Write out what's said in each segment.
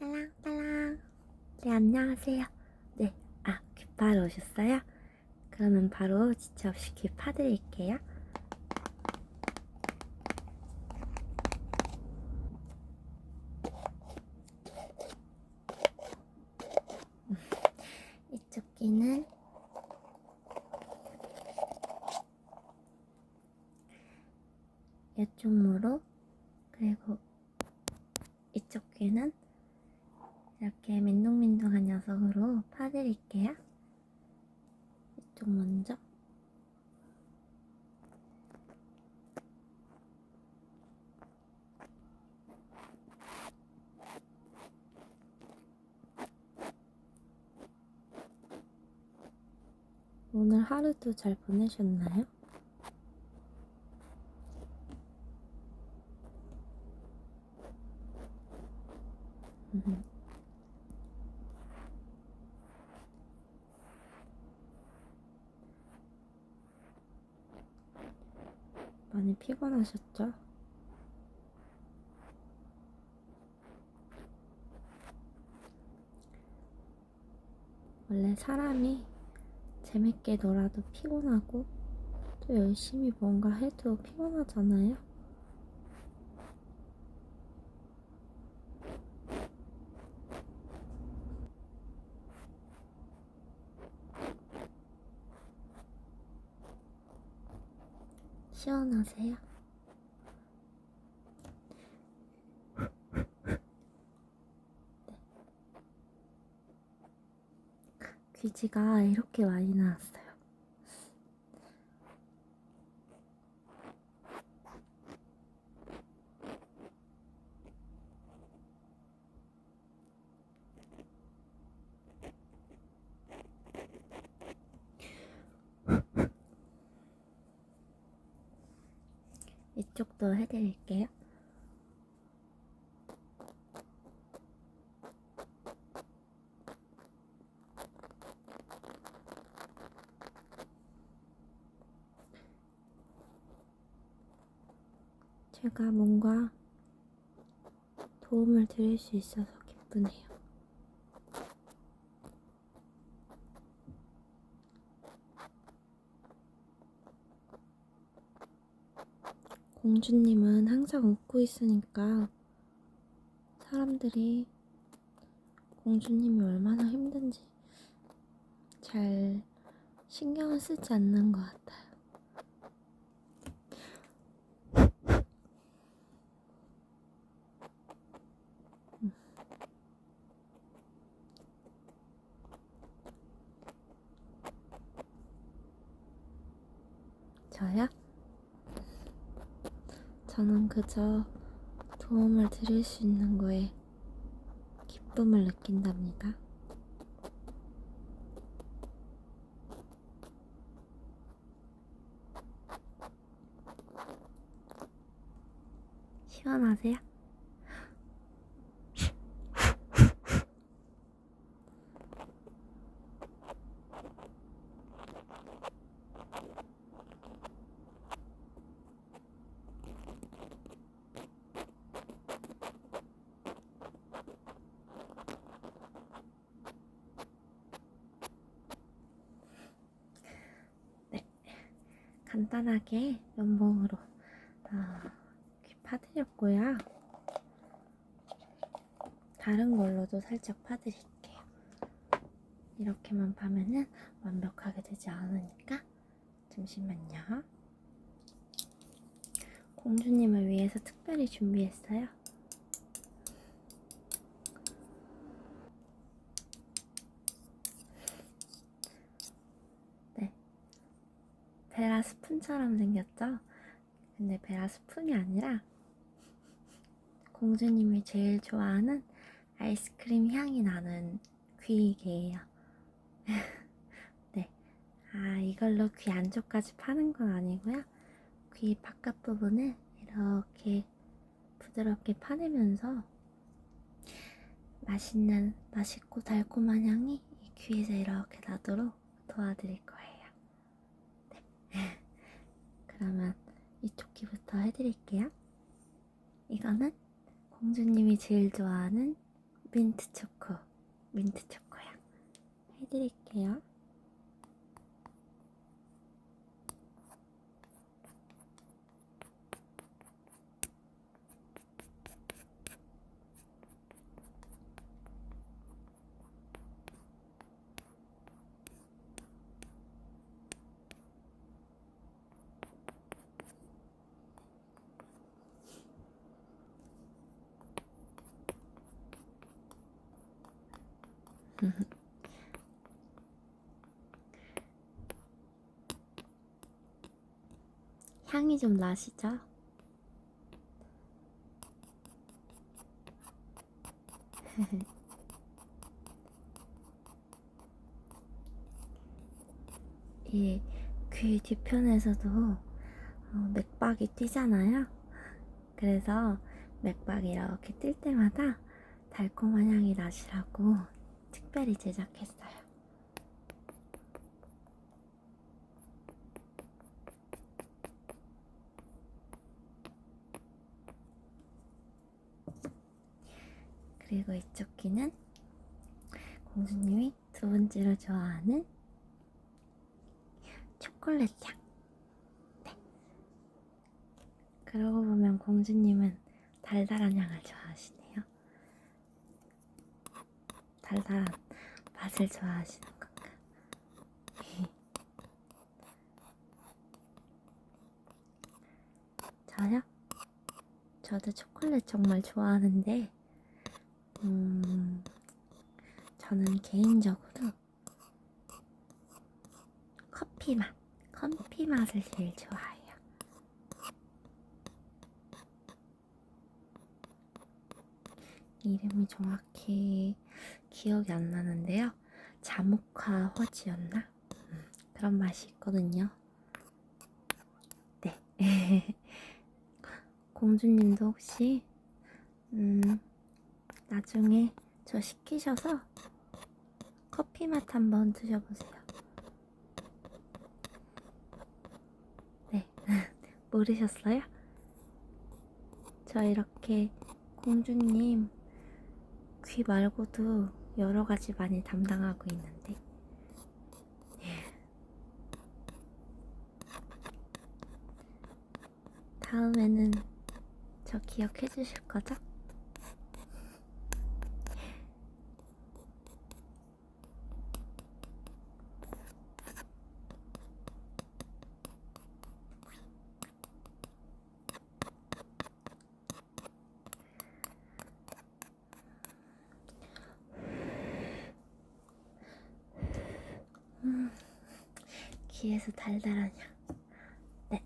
딸랑딸랑. 네, 안녕하세요. 네, 아, 귀 파러 오셨어요? 그러면 바로 지체 없이 귀 파드릴게요. 음, 이쪽 귀는 이쪽으로 그리고 이쪽 귀는 이렇게 민둥민둥한 녀석으로 파드릴게요. 이쪽 먼저. 오늘 하루도 잘 보내셨나요? 많이 피곤하셨죠? 원래 사람이 재밌게 놀아도 피곤하고 또 열심히 뭔가 해도 피곤하잖아요. 시원하세요? 귀지가 이렇게 많이 나왔어요. 이쪽도 해드릴게요. 제가 뭔가 도움을 드릴 수 있어서 기쁘네요. 공주님은 항상 웃고 있으니까 사람들이 공주님이 얼마나 힘든지 잘 신경을 쓰지 않는 것 같아요. 음. 저요? 저는 그저 도움을 드릴 수 있는 거에 기쁨을 느낀답니다. 시원하세요? 간단하게 면봉으로 아, 귀 파드렸고요. 다른 걸로도 살짝 파드릴게요. 이렇게만 파면은 완벽하게 되지 않으니까 잠시만요. 공주님을 위해서 특별히 준비했어요. 네. 베라 스푼처럼 생겼죠? 근데 베라 스푼이 아니라 공주님이 제일 좋아하는 아이스크림 향이 나는 귀이개예요. 네. 아, 이걸로 귀 안쪽까지 파는 건 아니고요. 귀 바깥 부분을 이렇게 부드럽게 파내면서 맛있는, 맛있고 달콤한 향이 이 귀에서 이렇게 나도록 도와드릴 거예요. 네. 그러면 이쪽 귀부터 해드릴게요. 이거는 공주님이 제일 좋아하는 민트 초코, 민트 초코향 해드릴게요. 향이 좀 나시죠? 이 귀 뒤편에서도 어, 맥박이 뛰잖아요. 그래서 맥박이 이렇게 뛸 때마다 달콤한 향이 나시라고 특별히 제작했어요. 그리고 이쪽 귀는 공주님이 두 번째로 좋아하는 초콜릿 향. 네. 그러고 보면 공주님은 달달한 향을 좋아하시네요. 달달한 맛을 좋아하시는 건가? 저요? 저도 초콜릿 정말 좋아하는데, 음, 저는 개인적으로 커피 맛, 커피 맛을 제일 좋아해요. 이름이 정확히 기억이 안 나는데요. 자모카 허지였나? 음, 그런 맛이 있거든요. 네. 공주님도 혹시 음, 나중에 저 시키셔서 커피 맛 한번 드셔보세요. 네. 모르셨어요? 저 이렇게 공주님 귀 말고도 여러 가지 많이 담당하고 있는데. 다음에는 저 기억해 주실 거죠? 귀에서 달달한 향. 네.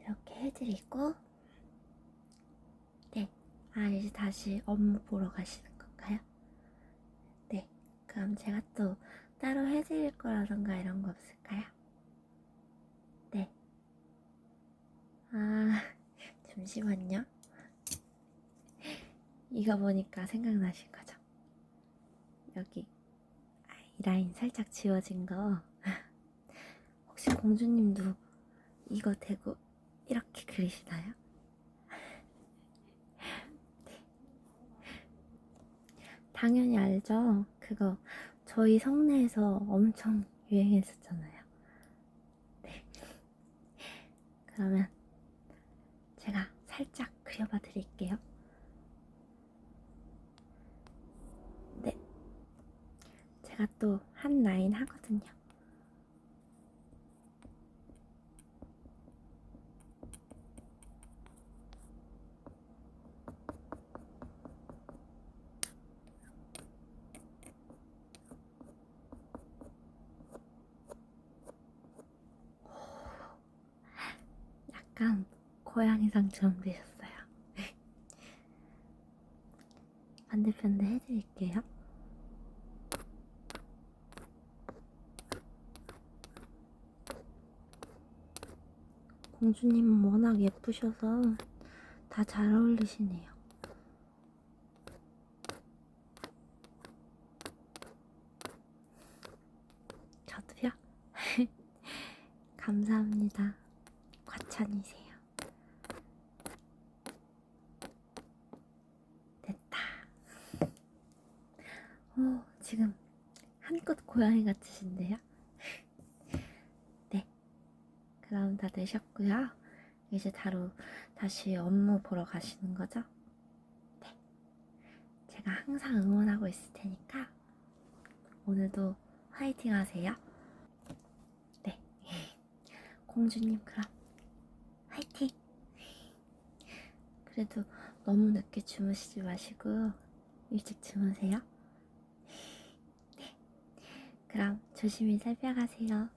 이렇게 해드리고, 네. 아, 이제 다시 업무 보러 가시는 건가요? 네. 그럼 제가 또 따로 해드릴 거라던가 이런 거 없을까요? 네. 아, 잠시만요. 이거 보니까 생각나신 거죠? 여기 아이라인 살짝 지워진 거. 혹시 공주님도 이거 대고 이렇게 그리시나요? 네. 당연히 알죠. 그거 저희 성내에서 엄청 유행했었잖아요. 네. 그러면 제가 살짝 그려봐 드릴게요. 네. 제가 또 한 라인 하거든요. 약간 고양이상처럼 되셨어요. 반대편도 해드릴게요. 공주님은 워낙 예쁘셔서 다 잘 어울리시네요. 저도요. 감사합니다. 과찬이세요. 됐다. 오, 지금 한껏 고양이 같으신데요? 네. 그럼 다 되셨고요. 이제 바로 다시 업무 보러 가시는 거죠? 네. 제가 항상 응원하고 있을 테니까 오늘도 화이팅 하세요. 네. 공주님, 그럼 화이팅! 그래도 너무 늦게 주무시지 마시고 일찍 주무세요. 네. 그럼 조심히 살펴가세요.